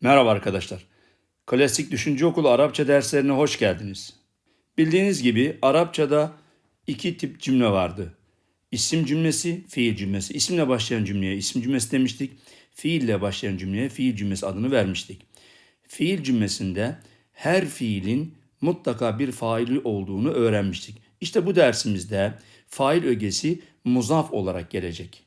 Merhaba arkadaşlar. Klasik Düşünce Okulu Arapça derslerine hoş geldiniz. Bildiğiniz gibi Arapçada iki tip cümle vardı. İsim cümlesi, fiil cümlesi. İsimle başlayan cümleye isim cümlesi demiştik. Fiille başlayan cümleye fiil cümlesi adını vermiştik. Fiil cümlesinde her fiilin mutlaka bir faili olduğunu öğrenmiştik. İşte bu dersimizde fail ögesi muzaf olarak gelecek.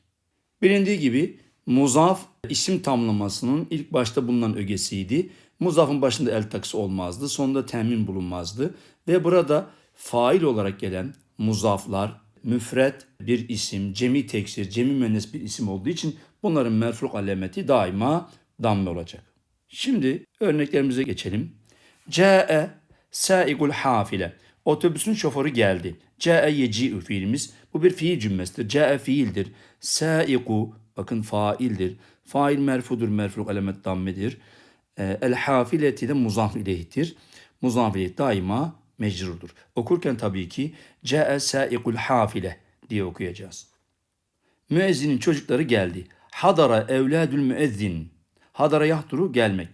Bilindiği gibi muzaf isim tamlamasının ilk başta bulunan ögesiydi. Muzafın başında el takısı olmazdı, sonunda temin bulunmazdı ve burada fail olarak gelen muzaflar müfret bir isim, cemi teksir, cemi müennes bir isim olduğu için bunların merfuk alameti daima damme olacak. Şimdi örneklerimize geçelim. Câe sâigul hafile. Otobüsün şoförü geldi. Câe yeci'u fiilimiz. Bu bir fiil cümlesidir. Câe fiildir. Sâigu bakın faildir. Fail merfudur. Merfuk alamet dammedir. Ee, El hafileti de muzaf ileyhtir. Muzaf daima mecrurdur. Okurken tabii ki Câe sâigul hafile diye okuyacağız. Müezzinin çocukları geldi. Hadara evladül müezzin. Hadara yahduru gelmek.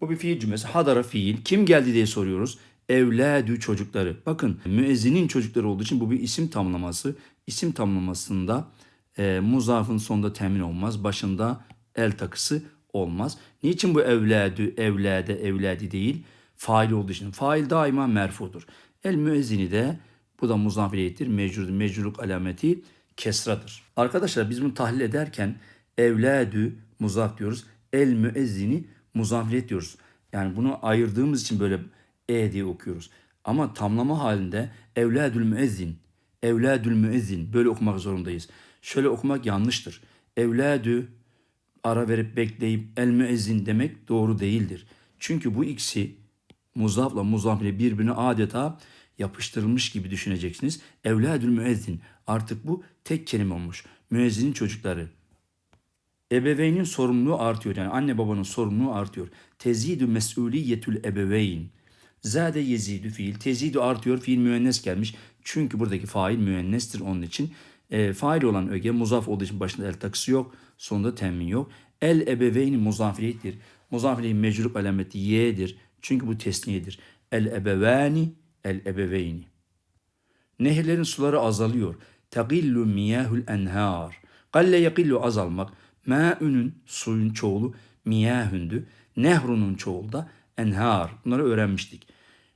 Bu bir fiil cümlesi. Hadara fiil. Kim geldi diye soruyoruz. Evladü çocukları. Bakın müezzinin çocukları olduğu için bu bir isim tamlaması. İsim tamlamasında e, muzafın sonunda temin olmaz. Başında el takısı olmaz. Niçin bu evladü, evlade, evladi değil? Fail olduğu için. Fail daima merfudur. El müezzini de bu da muzafiyettir. Mecrur, mecrurluk alameti kesradır. Arkadaşlar biz bunu tahlil ederken evladü muzaf diyoruz. El müezzini muzafiyet diyoruz. Yani bunu ayırdığımız için böyle e diye okuyoruz. Ama tamlama halinde evladül müezzin, evladül müezzin böyle okumak zorundayız. Şöyle okumak yanlıştır. Evladü ara verip bekleyip el müezzin demek doğru değildir. Çünkü bu ikisi muzafla muzaf ile birbirine adeta yapıştırılmış gibi düşüneceksiniz. Evladül müezzin artık bu tek kelime olmuş. Müezzinin çocukları. Ebeveynin sorumluluğu artıyor. Yani anne babanın sorumluluğu artıyor. Tezidü mesuliyetül ebeveyn. Zade yezidü fiil. Tezidü artıyor. Fiil müennes gelmiş. Çünkü buradaki fail müennestir onun için. E, fail olan öge muzaf olduğu için başında el takısı yok. Sonunda temin yok. El ebeveyni muzafiyettir. Muzafiliğin mecruk alameti y'dir. Çünkü bu tesniyedir. El ebevani el ebeveyni. Nehirlerin suları azalıyor. Tagillu miyahul enhar. Galle yakillu azalmak. Ma'ünün suyun çoğulu miyahündü. Nehrunun çoğulu da enhar. Bunları öğrenmiştik.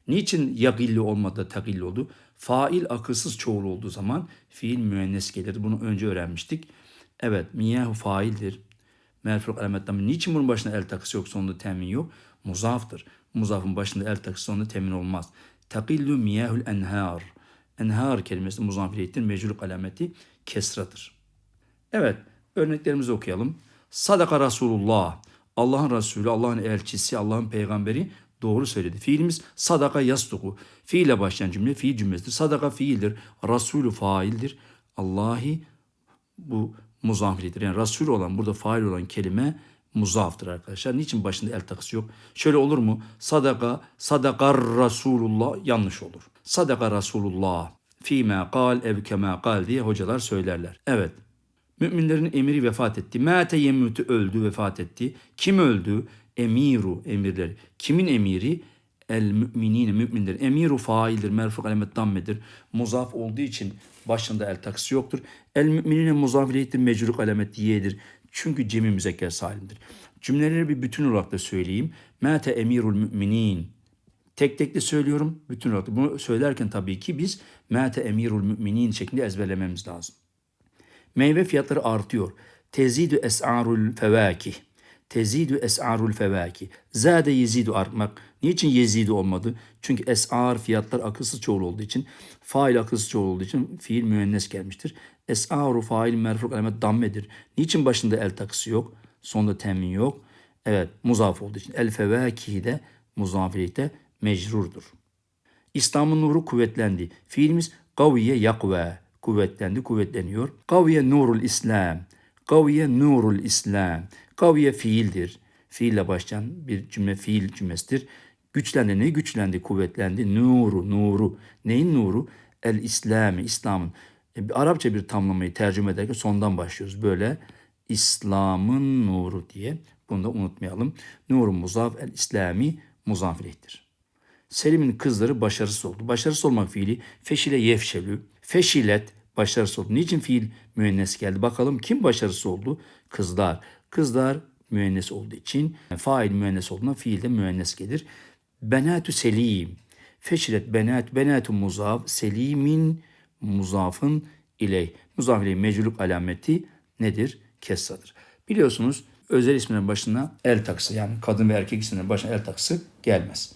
Niçin yagilli olmadı tagilli oldu? Fail akılsız çoğul olduğu zaman fiil müennes gelir. Bunu önce öğrenmiştik. Evet miyahu faildir. Merfuk alametten niçin bunun başında el takısı yok sonunda temin yok? Muzaftır. Muzafın başında el takısı sonunda temin olmaz. Takillu miyahul enhar. Enhar kelimesi muzafiyettir. Mecruk alameti kesradır. Evet örneklerimizi okuyalım. Sadaka Resulullah. Allah'ın Resulü, Allah'ın elçisi, Allah'ın peygamberi doğru söyledi. Fiilimiz sadaka yastuku. Fiile başlayan cümle fiil cümlesidir. Sadaka fiildir. Resulü faildir. Allahi bu muzafiridir. Yani Resul olan burada fail olan kelime muzaftır arkadaşlar. Niçin başında el takısı yok? Şöyle olur mu? Sadaka, sadakar Resulullah yanlış olur. Sadaka Resulullah fîmâ kal ev kemâ kal diye hocalar söylerler. Evet. Müminlerin emiri vefat etti. Mâte yemmütü öldü, vefat etti. Kim öldü? Emiru emirleri. Kimin emiri? El müminine müminlerin. Emiru faildir. Merfuk alamet dammedir. Muzaf olduğu için başında el takısı yoktur. El müminine muzaf ileyhtir. Mecruk alamet diyedir. Çünkü cemi müzekker salimdir. Cümleleri bir bütün olarak da söyleyeyim. Mâte emirul müminin. Tek tek de söylüyorum. Bütün olarak da. Bunu söylerken tabii ki biz mâte emirul müminin şeklinde ezberlememiz lazım. Meyve fiyatları artıyor. Tezidü es'arul fevakih. Tezidü es'arul fevaki. Zade yezidu artmak. Niçin yezidu olmadı? Çünkü es'ar fiyatlar akılsız çoğul olduğu için, fail akılsız çoğul olduğu için fiil müennes gelmiştir. Es'aru fail merfuk alamet dammedir. Niçin başında el takısı yok? Sonunda temin yok. Evet muzaf olduğu için. El fevaki de muzafilikte mecrurdur. İslam'ın nuru kuvvetlendi. Fiilimiz kaviye yakve. Kuvvetlendi, kuvvetleniyor. Kaviye nurul İslam. Kaviye nurul İslam. Kaviye fiildir. Fiille başlayan bir cümle fiil cümlesidir. Güçlendi ne? Güçlendi, kuvvetlendi. Nuru, nuru. Neyin nuru? El İslami, İslam'ın. E, bir Arapça bir tamlamayı tercüme ederken sondan başlıyoruz. Böyle İslam'ın nuru diye. Bunu da unutmayalım. Nuru muzaf el İslami muzaf ileyhtir. Selim'in kızları başarısız oldu. Başarısız olmak fiili feşile yefşelü. Feşilet başarısız oldu. Niçin fiil müennes geldi? Bakalım kim başarısız oldu? Kızlar. Kızlar müennes olduğu için fail müennes olduğuna fiil de müennes gelir. Benatü selim. Feşilet benat benatü muzaf selimin muzafın iley. Muzaf iley mecluk alameti nedir? Kessadır. Biliyorsunuz özel isminin başına el takısı yani kadın ve erkek isimlerin başına el takısı gelmez.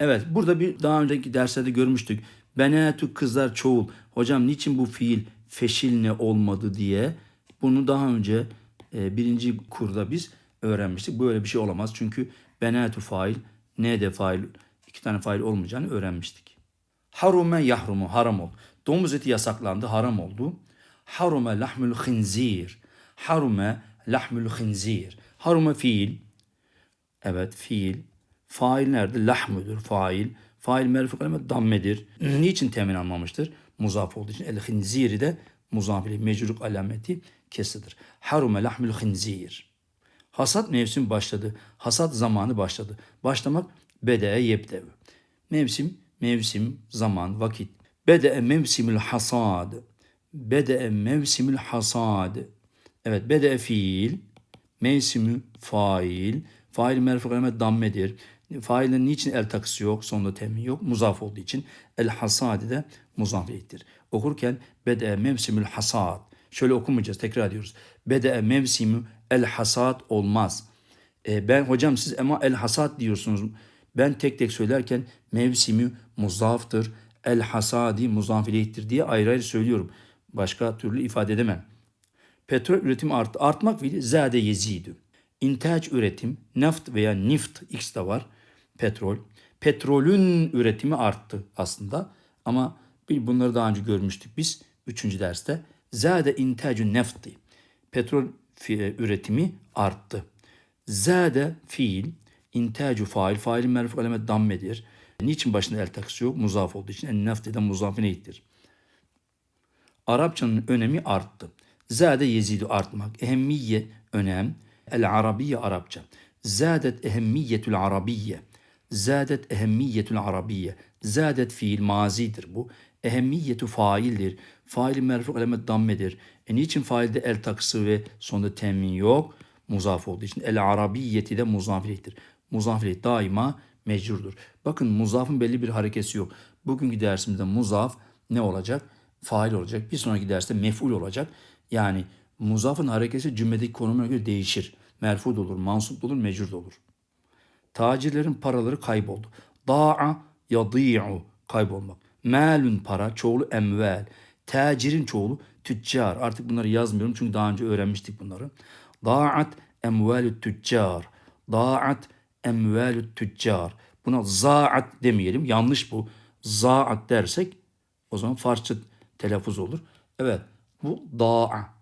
Evet burada bir daha önceki derslerde görmüştük. Benetü kızlar çoğul. Hocam niçin bu fiil feşil ne olmadı diye bunu daha önce e, birinci kurda biz öğrenmiştik. Böyle bir şey olamaz. Çünkü benetü fail ne de fail iki tane fail olmayacağını öğrenmiştik. Harume yahrumu haram oldu. Domuz eti yasaklandı haram oldu. Harume lahmül khinzir. Harume lahmül khinzir. Harume fiil. Evet fiil. Fail nerede? Lahmüdür fail. Fail merfu kaleme dammedir. Niçin temin almamıştır? Muzaf olduğu için. El khinziri de muzaf ile mecruk alameti kesidir. Harume lahmül khinzir. Hasat mevsim başladı. Hasat zamanı başladı. Başlamak bede'e yebdev. Mevsim, mevsim, zaman, vakit. Bede'e mevsimül hasad. Bede'e mevsimül hasad. Evet, bede'e fiil. Mevsimi fail. Fail merfu kaleme dammedir. Failin niçin el takısı yok, sonunda temin yok? Muzaf olduğu için. El hasadi de muzaf ileyhtir. Okurken bede'e mevsimül hasad. Şöyle okumayacağız, tekrar ediyoruz. Bede'e mevsimü el hasad olmaz. E, ben hocam siz ama el hasad diyorsunuz. Ben tek tek söylerken mevsimi muzaftır. El hasadi muzaf diye ayrı ayrı söylüyorum. Başka türlü ifade edemem. Petrol üretimi arttı. Artmak fiili zade yezidü. İntaç üretim, naft veya nift X de var. Petrol. Petrolün üretimi arttı aslında. Ama bunları daha önce görmüştük biz 3. derste. Zade intacü nefti. Petrol fi- üretimi arttı. Zade fiil, intacü fail, failin merfu alamet dammedir. Niçin başında el takısı yok? Muzaf olduğu için. En nefti de muzafin eğittir. Arapçanın önemi arttı. Zade yezidu artmak. Ehemmiye önem. El Arabiye Arapça. Zadet ehemmiyetül Arabiye. Zadet ehemmiyetül Arabiye. Zadet fiil mazidir bu. Ehemmiyetu faildir. Fail merfu alamet dammedir. E niçin failde el takısı ve sonunda temin yok? Muzaf olduğu için. El Arabiyeti de muzafilektir. Muzafilek daima mecrurdur. Bakın muzafın belli bir harekesi yok. Bugünkü dersimizde muzaf ne olacak? Fail olacak. Bir sonraki derste mef'ul olacak. Yani muzafın hareketi cümledeki konumuna göre değişir. Merfu da olur, mansup olur, mecrur olur. Tacirlerin paraları kayboldu. Da'a yadi'u kaybolmak. Malun para çoğulu emvel. Tacirin çoğulu tüccar. Artık bunları yazmıyorum çünkü daha önce öğrenmiştik bunları. Da'at emvalü tüccar. Da'at emvalü tüccar. Buna za'at demeyelim. Yanlış bu. Za'at dersek o zaman Farsça telaffuz olur. Evet bu da'a.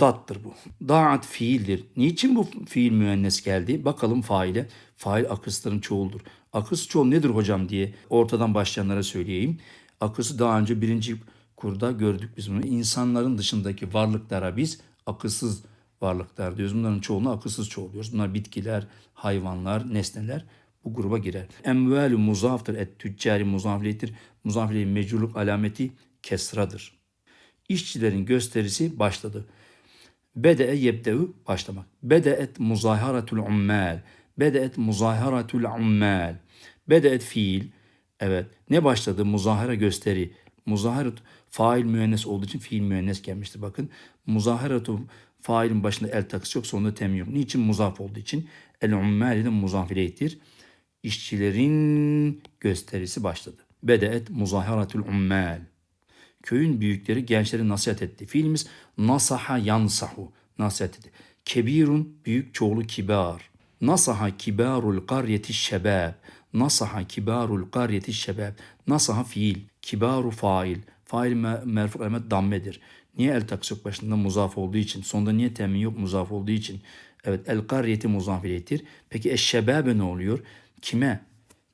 Dattır bu. Da'at fiildir. Niçin bu fiil müennes geldi? Bakalım faile. Fail akısların çoğuldur. Akıs çoğul nedir hocam diye ortadan başlayanlara söyleyeyim. Akısı daha önce birinci kurda gördük biz bunu. İnsanların dışındaki varlıklara biz akılsız varlıklar diyoruz. Bunların çoğunu akılsız çoğul diyoruz. Bunlar bitkiler, hayvanlar, nesneler bu gruba girer. Emvalü muzaftır. Et tüccari muzafiliyettir. Muzafiliyetin mecruluk alameti kesradır. İşçilerin gösterisi başladı. Bede'e yebde'ü başlamak. Bede'et muzaharatul ummal. Bede'et muzaharatul ummal. Bede'et fiil. Evet. Ne başladı? Muzahara gösteri. Muzaharat fail müennes olduğu için fiil müennes gelmiştir. Bakın. Muzaharatu failin başında el takısı yok. Sonunda tem yok. Niçin muzaf olduğu için? El ummal ile muzaf. İşçilerin gösterisi başladı. Bede'et muzaharatul ummal. Köyün büyükleri gençlere nasihat etti. Fiilimiz nasaha yansahu nasihat etti. Kebirun büyük çoğulu kibar. Nasaha kibarul qaryeti şebab. Nasaha kibarul qaryeti şebab. Nasaha fiil. Kibaru fail. Fail me- merfu alamet dammedir. Niye el takısı yok başında muzaf olduğu için? Sonunda niye temin yok muzaf olduğu için? Evet el qaryeti muzaf ileyhtir. Peki eşşebabe ne oluyor? Kime?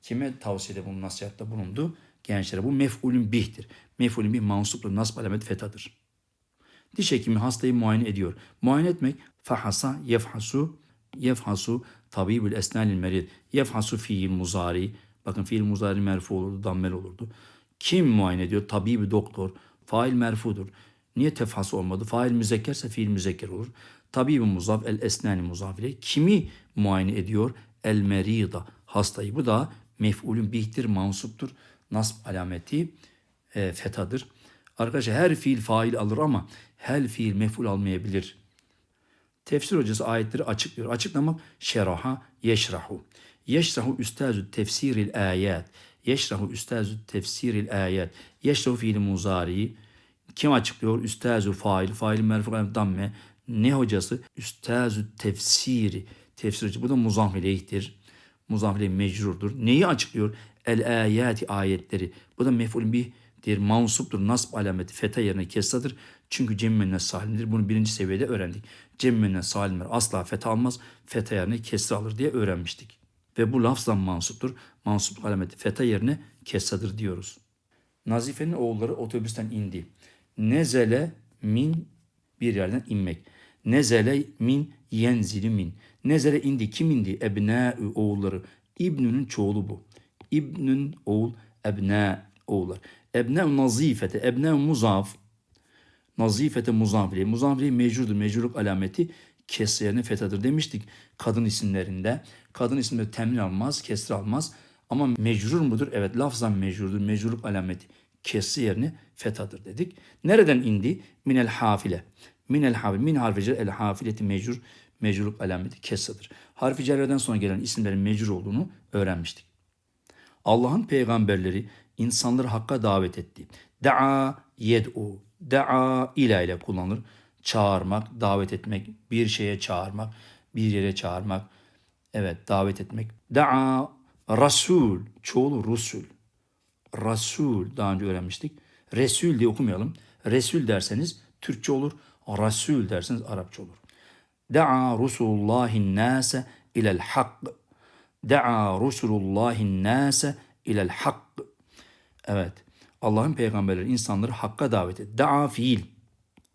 Kime tavsiyede bunun nasihatte bulundu? gençlere. Bu mef'ulün bihtir. Mef'ulün bih mansuplu nasb alamet fetadır. Diş hekimi hastayı muayene ediyor. Muayene etmek fahasa yefhasu yefhasu tabibül esnanil merid. Yefhasu fiil muzari. Bakın fiil muzari merfu olurdu, dammel olurdu. Kim muayene ediyor? Tabibi doktor. Fail merfudur. Niye tefhası olmadı? Fail müzekkerse fiil müzekker olur. Tabibi muzaf el esnani muzaf ile. Kimi muayene ediyor? El merida. Hastayı. Bu da mef'ulün bihtir, mansuptur. Nasb alameti e, fetadır. Arkadaşlar her fiil fail alır ama her fiil mef'ul almayabilir. Tefsir hocası ayetleri açıklıyor. Açıklamak şeraha yeşrahu. Yeşrahu üstazü tefsiril ayet. Yeşrahu üstazü tefsiril ayet. Yeşrahu fiili muzari. Kim açıklıyor? Üstazü fail. Fail merfu damme. Ne hocası? Üstazü tefsiri. Tefsir hocası. Bu da muzaf ileyhtir. İleyh mecrurdur. Neyi açıklıyor? El ayati ayetleri. Bu da mef'ulün bir dir mansuptur. Nasb alameti feta yerine kessadır. Çünkü cemmenne salimdir. Bunu birinci seviyede öğrendik. Cemmenne salimler asla feta almaz. Feta yerine kesra alır diye öğrenmiştik. Ve bu lafzdan mansuptur. Mansup alameti feta yerine kessadır diyoruz. Nazife'nin oğulları otobüsten indi. Nezele min bir yerden inmek. Nezele min yenzili min. Nezele indi. Kim indi? Ebnâ'ü oğulları. İbnü'nün çoğulu bu. İbnün oğul, ebnâ oğullar. Ebne nazifete, ebne muzaf. Nazifete muzafile. Muzafile mecrudur. Mecrurluk alameti kesre yerine fetadır demiştik kadın isimlerinde. Kadın isimleri temrin almaz, kesre almaz. Ama mecrur mudur? Evet lafzan mecrurdur. Mecrurluk alameti kesre yerine fetadır dedik. Nereden indi? Minel hafile. Minel hafile. Min harfi cer, el hafileti mecrur. Mecrurluk alameti kesredir. Harfi cerreden sonra gelen isimlerin mecrur olduğunu öğrenmiştik. Allah'ın peygamberleri insanları hakka davet etti. Da'a yed'u. Da'a ila ile kullanılır. Çağırmak, davet etmek, bir şeye çağırmak, bir yere çağırmak. Evet, davet etmek. Da'a rasul, çoğulu rusul. Rasul daha önce öğrenmiştik. Resul diye okumayalım. Resul derseniz Türkçe olur. Rasul derseniz Arapça olur. Da'a Rusulullahin nase ilel hak. Da'a Rusulullahin nase ilel hak. Evet. Allah'ın peygamberleri insanları hakka davet etti. Da'a fiil.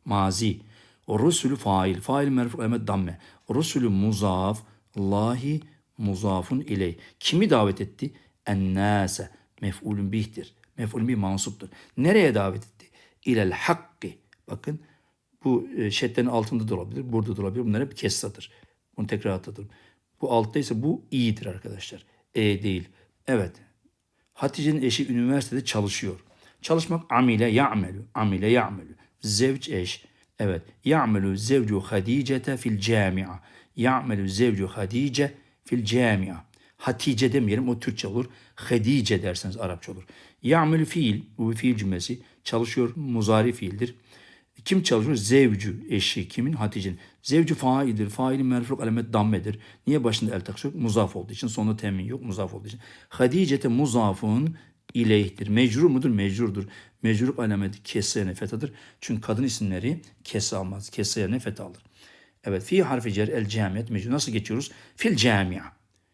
Mazi. O Resulü fail. Fail merfu emet damme. Resulü muzaf. Allahi muzafun iley. Kimi davet etti? Ennase. Mef'ulün bihtir. Mef'ulün bir mansuptur. Nereye davet etti? İlel hakkı. Bakın bu e, şeddenin altında da olabilir. Burada da olabilir. Bunlar hep kessadır. Bunu tekrar hatırlatırım. Bu altta ise bu iyidir arkadaşlar. E değil. Evet. Hatice'nin eşi üniversitede çalışıyor. Çalışmak amile ya'melu. Amile ya'melu. Zevç eş. Evet. Ya'melu zevcu Hadice'te fil cami'a. Ya'melu zevcu Hadice fil cami'a. Hatice demeyelim o Türkçe olur. Hadice derseniz Arapça olur. Ya'melu fiil. Bu bir fiil cümlesi. Çalışıyor muzari fiildir. Kim çalışıyor? Zevcu eşi. Kimin? Hatice'nin. Zevcu faildir. Failin merfuk alamet dammedir. Niye başında el takısı yok? Muzaf olduğu için. Sonunda temin yok. Muzaf olduğu için. Hadicete muzafun ileyhtir. Mecrur mudur? Mecrurdur. Mecrur alameti kesrene fetadır. Çünkü kadın isimleri kese almaz. Kese yerine feta alır. Evet. Fi harfi cer el camiyet mecrur. Nasıl geçiyoruz? Fil camia.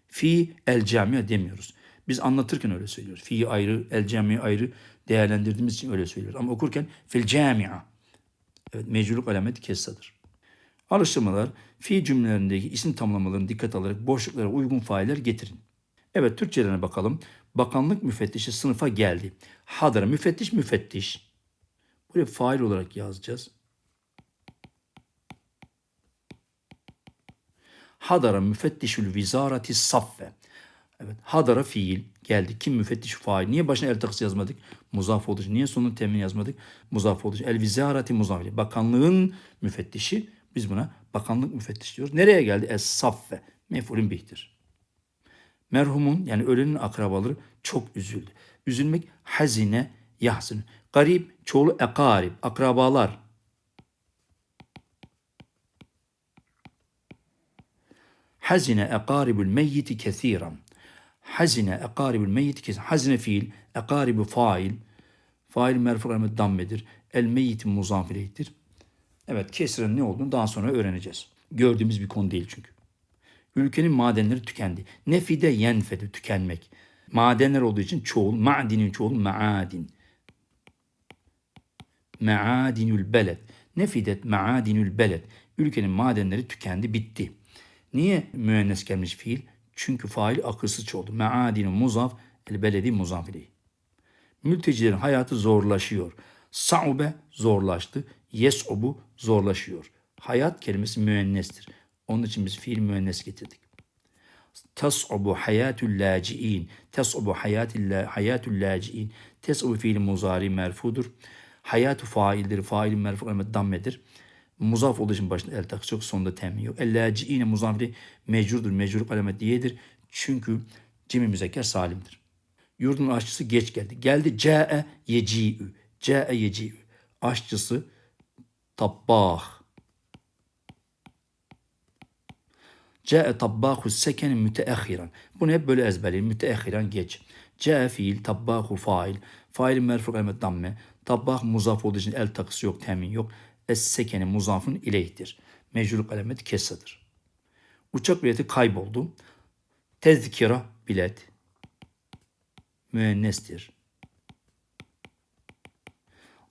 Fi el camia demiyoruz. Biz anlatırken öyle söylüyoruz. Fi ayrı, el camia ayrı değerlendirdiğimiz için öyle söylüyoruz. Ama okurken fil camia. Evet, mecrurluk alameti kessadır. Alıştırmalar, fi cümlelerindeki isim tamlamalarını dikkat alarak boşluklara uygun failler getirin. Evet, Türkçelerine bakalım. Bakanlık müfettişi sınıfa geldi. Hadara müfettiş müfettiş. Buraya fail olarak yazacağız. Hadara müfettişül vizarati saffe. Evet. Hadara fiil geldi. Kim müfettiş fail. Niye başına el takısı yazmadık? Muzaf olduğu için. Niye sonunu temin yazmadık? Muzaf olduğu için. El vizarati muzaf. Bakanlığın müfettişi. Biz buna bakanlık müfettiş diyoruz. Nereye geldi? Es saffe. Mef'ulün bihtir. Merhumun yani ölenin akrabaları çok üzüldü. Üzülmek hazine yahzın. Garip çoğulu ekarib. Akrabalar. Hazine ekaribül meyyiti kethiren. Hazine ekaribül meyyiti kethiren. Hazine fiil, ekaribu fail. Fail merfu alamet dammedir. El meyyiti muzaf ileyhtir. Evet kesrenin ne olduğunu daha sonra öğreneceğiz. Gördüğümüz bir konu değil çünkü. Ülkenin madenleri tükendi. Nefide yenfedi tükenmek. Madenler olduğu için çoğul. Ma'dinin çoğul ma'adin. Ma'adinül beled. Nefidet ma'adinül beled. Ülkenin madenleri tükendi, bitti. Niye müennes gelmiş fiil? Çünkü fail akılsız çoğuldu. Ma'adinu muzaf, el beledi muzaf. Mültecilerin hayatı zorlaşıyor. Sa'ube zorlaştı. Yes'ubu zorlaşıyor. Hayat kelimesi müennestir. Onun için biz fiil müennes getirdik. Tas'ubu hayatul laciin. Tas'ubu hayatul laciin. Tas'ubu fiil muzari merfudur. Hayatu faildir. Fail merfu emet dammedir. Muzaf olduğu için başında el takısı yok. Sonunda temin yok. El laciine muzafiri mecrurdur. Mecrur alamet diyedir. Çünkü cimi müzekker salimdir. Yurdun aşçısı geç geldi. Geldi ce'e yeci'ü. Ce'e yeci'ü. Aşçısı tabbah. Ce'e tabbahu sekeni müteahhiran. Bunu hep böyle ezberleyin. Müteahhiran geç. Ce'e fiil, tabbahu fail. Failin merfu kalimet damme. Tabbah muzaf olduğu için el takısı yok, temin yok. Es sekeni muzafın ileyhtir. Mecrur alamet kessadır. Uçak bileti kayboldu. Tezkira bilet. Müennestir.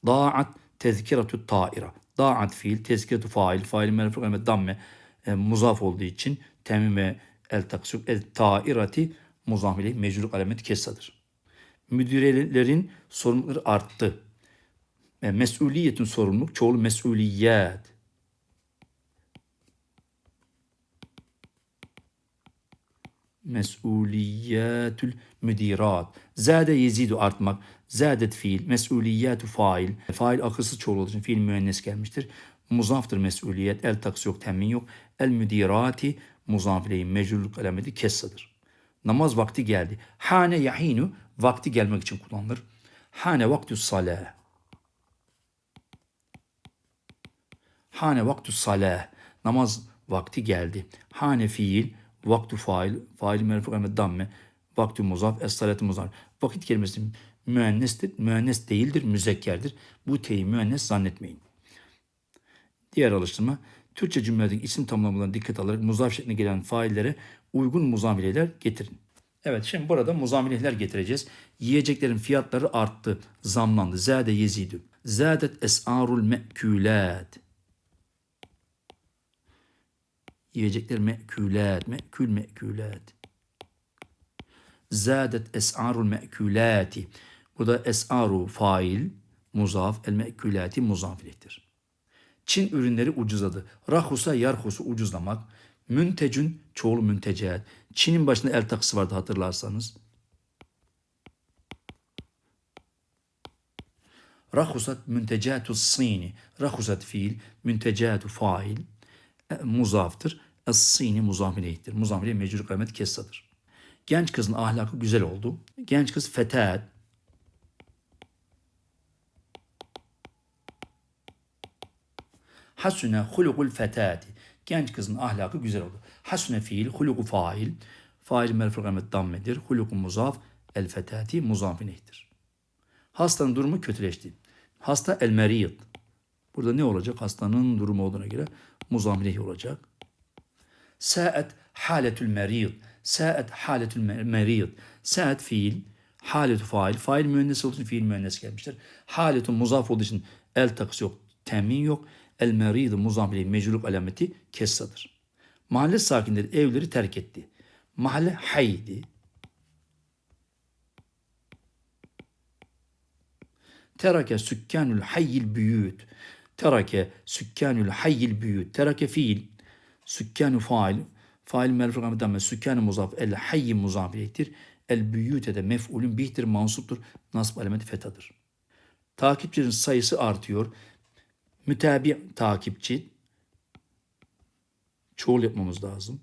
Da'at tezkiratü ta'ira. Da'at fiil, tezkiratü fail, fail merfu kalimet damme e, muzaf olduğu için temin ve el taksuk el ta'irati muzaf ile mecrur alamet kessadır. Müdürelerin sorumlulukları arttı. E, mesuliyetin sorumluluk çoğulu mesuliyet. Mesuliyetül müdirat. Zade yezidu artmak. Zadet fiil. Mesuliyetü fail. Fail akılsız çoğul olduğu için fiil müennes gelmiştir. Muzaftır mesuliyet. El taksı yok, temin yok. El müdirati muzafileyin mecrulluk alameti kessadır. Namaz vakti geldi. Hane yahinu vakti gelmek için kullanılır. Hane vaktü salah. Hane vaktü salah. Namaz vakti geldi. Hane fiil, vaktu fail, fail merfu emet damme, vaktu muzaf, es salatu muzaf. Vakit kelimesi müennestir, müennes değildir, müzekkerdir. Bu teyi müennes zannetmeyin. Diğer alıştırma, Türkçe cümlelerdeki isim tamlamalarına dikkat alarak muzaf şekline gelen faillere uygun muzamileler getirin. Evet şimdi burada muzamileler getireceğiz. Yiyeceklerin fiyatları arttı, zamlandı. Zade yezidü. Zadet es'arul me'külat. Yiyecekler me'külat, me'kül me'külat. Zadet es'arul me'külati. Burada es'aru fail, muzaf, el me'külati muzafilektir. Çin ürünleri ucuzladı. Rahusa yarhusu ucuzlamak. Müntecün çoğulu müntecet. Çin'in başında el takısı vardı hatırlarsanız. Rahusat müntecatu sini. Rahusat fiil, müntecatu fail. E, muzaftır. Es-sini. Muzaf ileyh mecrur kıymet kessadır. Genç kızın ahlakı güzel oldu. Genç kız fetat. Hasune hulukul fetati. Genç kızın ahlakı güzel oldu. Hasune fiil, huluku fail. Fail merfu kıymet dammedir. Huluku muzaf, el fetati muzaf ileyhtir. Hastanın durumu kötüleşti. Hasta el meriyid. Burada ne olacak? Hastanın durumu olduğuna göre muzaf ileyh olacak. Sa'et haletül meriyid. Sa'et haletül meriyid. Sa'et fiil, haletu fail. Fail müennes olduğu için fiil müennes gelmiştir. Haletu muzaf olduğu için el takısı yok, temin yok. El merid muzaf ileyh mecruluk alameti kessadır. Mahalle sakinleri evleri terk etti. Mahalle haydi. Terake sükkanül hayyil büyüt. Terake sükkanül hayyil büyüt. Terake fiil. Sükkanu fail. Fail merfu kamedamme. Sükkanu muzaf. El hayyi muzaf ileyhtir. El büyüte de mef'ulün bihtir mansuptur. Nasb alameti fetadır. Takipçilerin sayısı artıyor. Mütabi takipçi. Çoğul yapmamız lazım.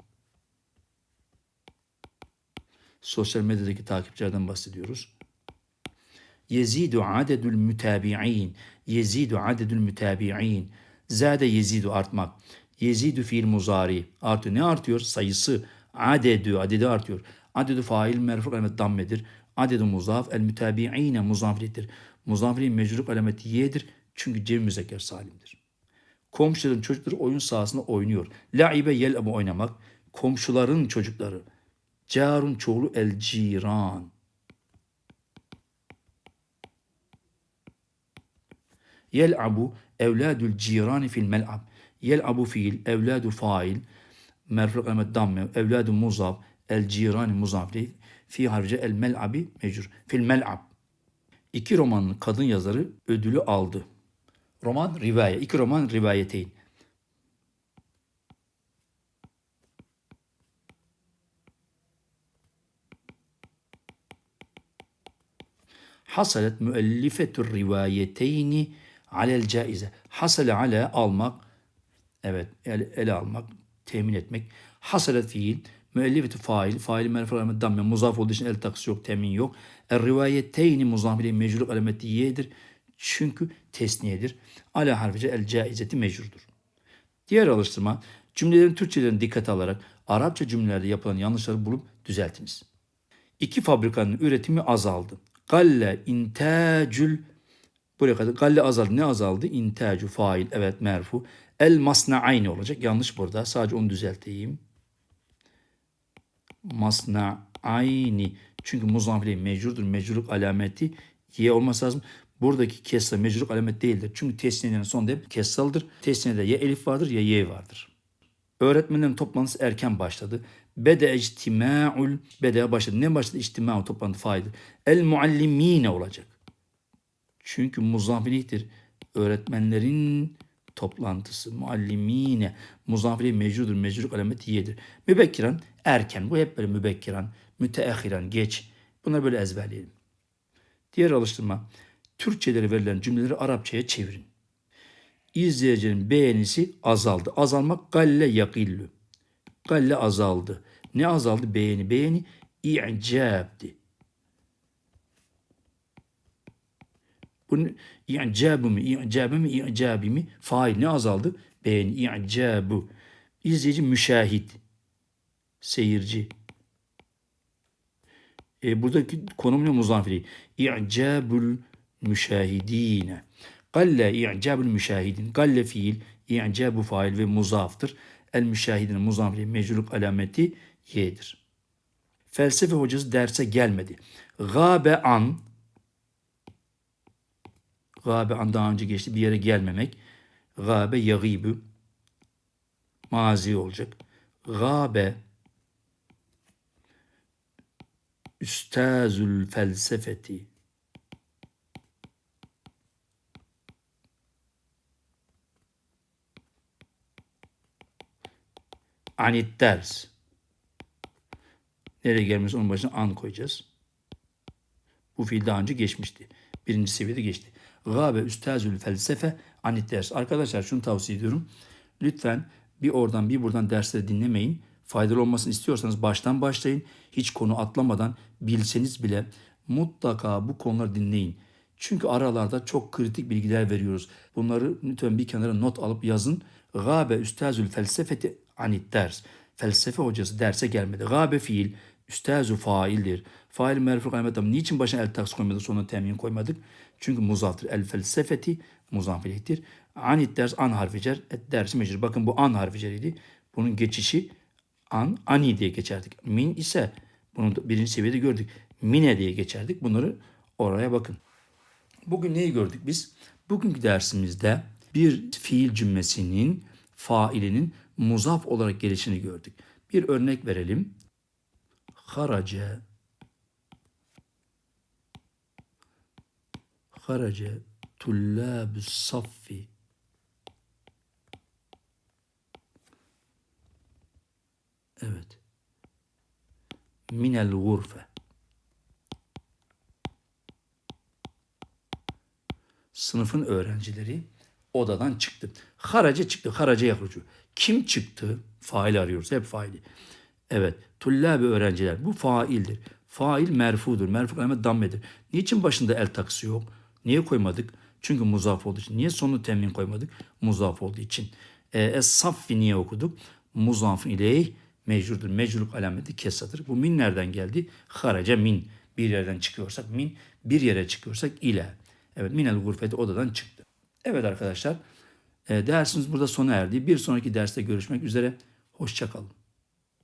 Sosyal medyadaki takipçilerden bahsediyoruz. Yezidu adedül mütabi'in. Yezidu adedül mütabi'in. Zade yezidu artmak. Yezidü fiil muzari. Artıyor. Ne artıyor? Sayısı. Adedü. Adedi artıyor. Adedü fail merfu alamet dammedir. Adedü muzaf el mütabi'ine muzaflettir. Muzafrin mecrur alameti yedir. Çünkü cem müzekker salimdir. Komşuların çocukları oyun sahasında oynuyor. Laibe yel ama oynamak. Komşuların çocukları. Carun çoğulu el ciran. Yel'abu evladül cirani fil mel'ab. Yel'abu fiil, evladu fail, merfu emet damme, evladu muzaf, el cirani muzafli, fi harce el mel'abi mecur. Fil mel'ab. İki romanın kadın yazarı ödülü aldı. Roman rivayet. İki roman rivayeteyn. Hasalet müellifetü rivayeteyni alel caize. Hasale ale almak, evet ele, ele almak, temin etmek. Hasalet fiil, müellifetü fail, fail merfu alamet damme, muzaf olduğu için el takısı yok, temin yok. Er rivayeteyni muzaf ile mecrur alameti yedir. Çünkü tesniyedir. Ala harfice el caizeti mecrudur. Diğer alıştırma, cümlelerin Türkçelerini dikkate alarak Arapça cümlelerde yapılan yanlışları bulup düzeltiniz. İki fabrikanın üretimi azaldı. Galle intacül buraya kadar galle azaldı. Ne azaldı? İntacu fail evet merfu. El masna aynı olacak. Yanlış burada. Sadece onu düzelteyim. Masna aynı. Çünkü muzafile mecurdur. Mecrurluk alameti ye olması lazım. Buradaki kesra mecrurluk alamet değildir. Çünkü tesniyenin sonunda hep kesralıdır. Tesniyede ya elif vardır ya ye vardır. Öğretmenlerin toplantısı erken başladı. Bede ictima'ul bede başladı. Ne başladı? İctima'u toplantı faildir. El muallimine olacak. Çünkü muzafilihtir. Öğretmenlerin toplantısı. Muallimine. Muzafili mecrudur. Mecrurluk alameti yedir. Mübekkiran erken. Bu hep böyle mübekkiran. Müteahhiran geç. Bunları böyle ezberleyelim. Diğer alıştırma. Türkçeleri verilen cümleleri Arapçaya çevirin. İzleyicinin beğenisi azaldı. Azalmak galle yakillü. Galle azaldı. Ne azaldı? Beğeni. Beğeni i'cabdi. Bunun i'cabı mı? i'cabı mı? i'cabi mi? Fail ne azaldı? Beğeni. i'cabu. İzleyici müşahit. Seyirci. E, buradaki konum ne muzafiri? İ'cabul müşahidine. Galle i'cabul müşahidin. Galle fiil, i'cabu fail ve muzaftır. El müşahidin muzafiri mecruluk alameti y'dir. Felsefe hocası derse gelmedi. Gabe an Gabe an daha önce geçti. Bir yere gelmemek. Gabe yagibü mazi olacak. Gabe üstazül felsefeti anit ders. Nereye gelmesi onun başına an koyacağız. Bu fiil daha önce geçmişti. Birinci seviyede geçti. Gabe üstazül felsefe anit ders. Arkadaşlar şunu tavsiye ediyorum. Lütfen bir oradan bir buradan dersleri dinlemeyin. Faydalı olmasını istiyorsanız baştan başlayın. Hiç konu atlamadan bilseniz bile mutlaka bu konuları dinleyin. Çünkü aralarda çok kritik bilgiler veriyoruz. Bunları lütfen bir kenara not alıp yazın. Gabe üstazül felsefeti anit ders. Felsefe hocası derse gelmedi. Gabe fiil, üstazu faildir. Fail merfu kaymetam. Niçin başına el taks koymadık sonra temin koymadık? Çünkü muzaftır. El felsefeti muzafilektir. Anit ders an harfi cer. Et dersi mecbur. Bakın bu an harfi ceriydi. Bunun geçişi an, ani diye geçerdik. Min ise bunu birinci seviyede gördük. Mine diye geçerdik. Bunları oraya bakın. Bugün neyi gördük biz? Bugünkü dersimizde bir fiil cümlesinin failinin muzaf olarak gelişini gördük. Bir örnek verelim. Harace Harace tullabü saffi Evet. Minel gurfe Sınıfın öğrencileri odadan çıktı. Harace çıktı. Harace yakrucu. Kim çıktı? Fail arıyoruz. Hep faili. Evet. Tullabi öğrenciler. Bu faildir. Fail merfudur. Merfu kıymet dammedir. Niçin başında el takısı yok? Niye koymadık? Çünkü muzaf olduğu için. Niye sonu temin koymadık? Muzaf olduğu için. E, Es-Saffi niye okuduk? Muzaf ileyh mecrurdur. Mecrurluk alameti kesadır. Bu min nereden geldi? Haraca min. Bir yerden çıkıyorsak min. Bir yere çıkıyorsak ile. Evet minel gurfeti odadan çıktı. Evet arkadaşlar e, dersimiz burada sona erdi. Bir sonraki derste görüşmek üzere. Hoşçakalın.